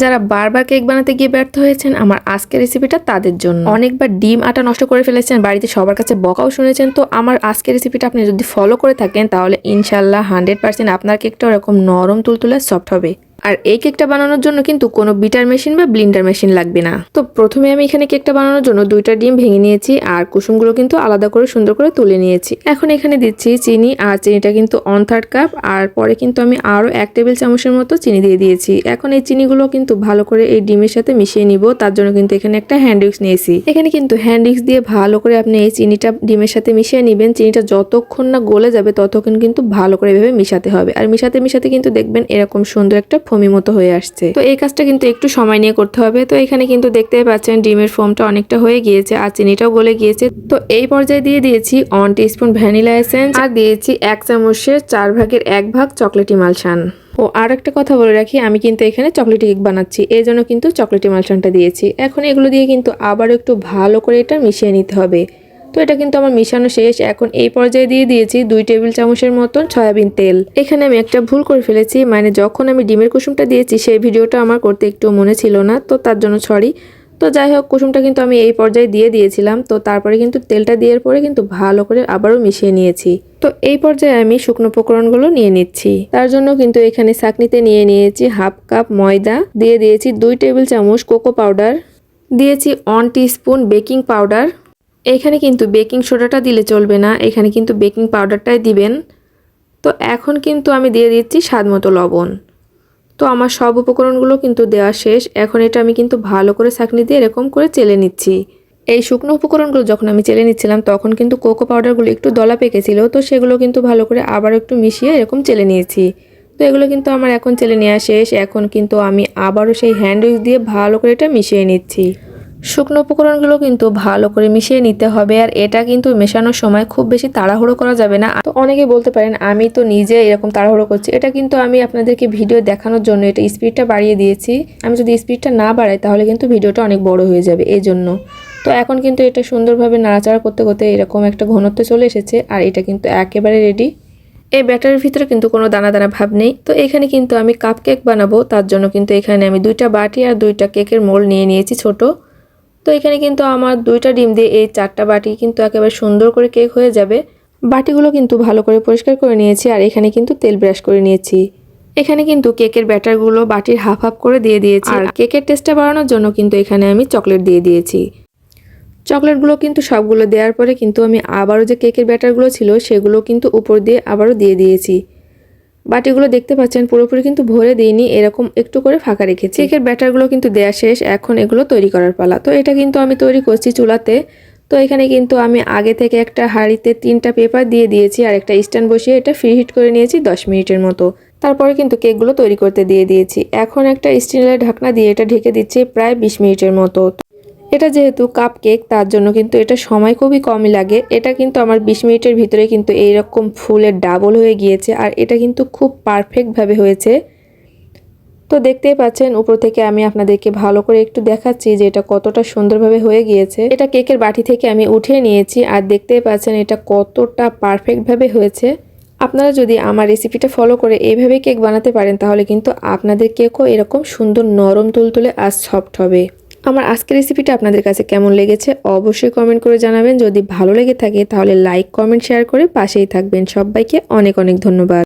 যারা বারবার কেক বানাতে গিয়ে ব্যর্থ হয়েছেন, আমার আজকের রেসিপিটা তাদের জন্য। অনেকবার ডিম আটা নষ্ট করে ফেলেছেন, বাড়িতে সবার কাছে বকাও শুনেছেন। তো আমার আজকের রেসিপিটা আপনি যদি ফলো করে থাকেন, তাহলে ইনশাল্লাহ হান্ড্রেড পার্সেন্ট আপনার কেকটা ওরকম নরম, তুলতুলে সফট হবে। আর এই কেকটা বানানোর জন্য কিন্তু কোনো বিটার মেশিন বা ব্লিন্ডার মেশিন লাগবে না। তো প্রথমে আমি এখানে কেকটা বানানোর জন্য দুইটা ডিম ভেঙে নিয়েছি আর কুসুমগুলো কিন্তু আলাদা করে সুন্দর করে তুলে নিয়েছি। এখন এখানে দিচ্ছি চিনি আর চিনিটা কিন্তু অন থার্ড কাপ আর পরে কিন্তু আমি আরও এক টেবিল চামচের মতো চিনি দিয়ে দিয়েছি। এখন এই চিনিগুলো কিন্তু ভালো করে এই ডিমের সাথে মিশিয়ে নিব, তার জন্য কিন্তু এখানে একটা হ্যান্ড উইক্স নিয়েছি। এখানে কিন্তু হ্যান্ড উইক্স দিয়ে ভালো করে আপনি এই চিনিটা ডিমের সাথে মিশিয়ে নেবেন। চিনিটা যতক্ষণ না গলে যাবে ততক্ষণ কিন্তু ভালো করে এভাবে মিশাতে হবে। আর মিশাতে মিশাতে কিন্তু দেখবেন এরকম সুন্দর একটা ফমি মতো হয়ে আসছে। তো এই কাজটা কিন্তু একটু সময় নিয়ে করতে হবে। তো এখানে কিন্তু দেখতে পাচ্ছেন ডিমের ফোমটা অনেকটা হয়ে গিয়েছে আর চিনিটাও গলে গিয়েছে। তো এই পর্যায়ে দিয়ে দিয়েছি ওয়ান টিস্পুন ভ্যানিলা এসেন্স আর দিয়েছি এক চামচের চার ভাগের এক ভাগ চকলেটি মালসান ও, আর একটা কথা বলে রাখি, আমি কিন্তু এখানে চকলেটি কেক বানাচ্ছি এই জন্য কিন্তু চকলেটি মালসানটা দিয়েছি। এখন এগুলো দিয়ে কিন্তু আবার একটু ভালো করে এটা মিশিয়ে নিতে হবে। তো এটা কিন্তু আমার মিশানো শেষ। এখন এই পর্যায়ে দিয়ে দিয়েছি দুই টেবিল চামচের মতন সয়াবিন তেল। এখানে আমি একটা ভুল করে ফেলেছি মানে যখন আমি ডিমের কুসুমটা দিয়েছি, সেই ভিডিওটা আমার করতে একটু মনে ছিল না, তো তার জন্য সরি তো যাই হোক, কুসুমটা কিন্তু আমি এই পর্যায়ে দিয়ে দিয়েছিলাম, তো তারপরে কিন্তু তেলটা দেওয়ার পরে কিন্তু ভালো করে আবারও মিশিয়ে নিয়েছি। তো এই পর্যায়ে আমি শুকনো উপকরণগুলো নিয়ে নিচ্ছি। তার জন্য কিন্তু এখানে চাকনিতে নিয়ে নিয়েছি হাফ কাপ ময়দা, দিয়ে দিয়েছি দুই টেবিল চামচ কোকো পাউডার, দিয়েছি ওয়ান স্পুন বেকিং পাউডার এখানে কিন্তু বেকিং সোডাটা দিলে চলবে না, এখানে কিন্তু বেকিং পাউডারটাই দিবেন। তো এখন কিন্তু আমি দিয়ে দিচ্ছি স্বাদ মতো লবণ। তো আমার সব উপকরণগুলো কিন্তু দেওয়া শেষ, এখন এটা আমি কিন্তু ভালো করে ছাঁকনি দিয়ে এরকম করে চেলে নিচ্ছি। এই শুকনো উপকরণগুলো যখন আমি চেলে নিচ্ছিলাম, তখন কিন্তু কোকো পাউডারগুলো একটু দলা পেকেছিল, তো সেগুলো কিন্তু ভালো করে আবার একটু মিশিয়ে এরকম চেলে নিয়েছি। তো এগুলো কিন্তু আমার এখন চেলে নেওয়া শেষ, এখন কিন্তু আমি আবারও সেই হ্যান্ড উইক্স দিয়ে ভালো করে এটা মিশিয়ে নিচ্ছি। শুকনো উপকরণগুলো কিন্তু ভালো করে মিশিয়ে নিতে হবে আর এটা কিন্তু মেশানোর সময় খুব বেশি তাড়াহুড়ো করা যাবে না। তো অনেকে বলতে পারেন, আমি তো নিজে এরকম তাড়াহুড়ো করছি। এটা কিন্তু আমি আপনাদেরকে ভিডিও দেখানোর জন্য এটা স্পিডটা বাড়িয়ে দিয়েছি। আমি যদি স্পিডটা না বাড়াই তাহলে কিন্তু ভিডিওটা অনেক বড় হয়ে যাবে এই জন্য তো এখন কিন্তু এটা সুন্দরভাবে নাড়াচাড়া করতে করতে এরকম একটা ঘনত্ব চলে এসেছে আর এটা কিন্তু একেবারে রেডি এই ব্যাটারের ভিতরে কিন্তু কোনো দানা দানা ভাব নেই। তো এখানে কিন্তু আমি কাপ কেক বানাবো। তার জন্য কিন্তু এখানে আমি দুইটা বাটি আর দুইটা কেকের মোল নিয়ে নিয়েছি ছোটো। তো এখানে কিন্তু আমার দুইটা ডিম দিয়ে এই চারটা বাটি কিন্তু একেবারে সুন্দর করে কেক হয়ে যাবে। বাটিগুলো কিন্তু ভালো করে পরিষ্কার করে নিয়েছি আর এখানে কিন্তু তেল ব্রাশ করে নিয়েছি। এখানে কিন্তু কেকের ব্যাটারগুলো বাটির হাফ হাফ করে দিয়ে দিয়েছি। আর কেকের টেস্টটা বাড়ানোর জন্য কিন্তু এখানে আমি চকলেট দিয়ে দিয়েছি। চকলেটগুলো কিন্তু সবগুলো দেওয়ার পরে কিন্তু আমি আবারও যে কেকের ব্যাটারগুলো ছিল সেগুলো কিন্তু উপর দিয়ে আবারও দিয়ে দিয়েছি। বাটিগুলো দেখতে পাচ্ছেন পুরোপুরি কিন্তু ভরে দিইনি এরকম একটু করে ফাঁকা রেখেছি। কেকের ব্যাটারগুলো কিন্তু দেয়া শেষ এখন এগুলো তৈরি করার পালা। তো এটা কিন্তু আমি তৈরি করছি চুলাতে। তো এখানে কিন্তু আমি আগে থেকে একটা হাঁড়িতে তিনটা পেপার দিয়ে দিয়েছি আর একটা স্ট্যান্ড বসিয়ে এটা ফ্রি হিট করে নিয়েছি দশ মিনিটের মতো। তারপরে কিন্তু কেকগুলো তৈরি করতে দিয়ে দিয়েছি। এখন একটা স্টিলের ঢাকনা দিয়ে এটা ঢেকে দিচ্ছি প্রায় বিশ মিনিটের মতো। এটা যেহেতু কাপ কেক তার জন্য কিন্তু এটা সময় খুবই কমই লাগে। এটা কিন্তু আমার বিশ মিনিটের ভিতরে কিন্তু এইরকম ফুলের ডাবল হয়ে গিয়েছে আর এটা কিন্তু খুব পারফেক্টভাবে হয়েছে। তো দেখতেই পাচ্ছেন, উপর থেকে আমি আপনাদেরকে ভালো করে একটু দেখাচ্ছি যে এটা কতটা সুন্দরভাবে হয়ে গিয়েছে। এটা কেকের বাটি থেকে আমি উঠিয়ে নিয়েছি আর দেখতেই পাচ্ছেন এটা কতটা পারফেক্টভাবে হয়েছে। আপনারা যদি আমার রেসিপিটা ফলো করে এইভাবে কেক বানাতে পারেন, তাহলে কিন্তু আপনাদের কেকও এরকম সুন্দর নরম তুলতুলে আর সফট হবে। আমার আজকের রেসিপিটা আপনাদের কাছে কেমন লেগেছে অবশ্যই কমেন্ট করে জানাবেন। যদি ভালো লেগে থাকে তাহলে লাইক কমেন্ট শেয়ার করে পাশেই থাকবেন। সবাইকে অনেক অনেক ধন্যবাদ।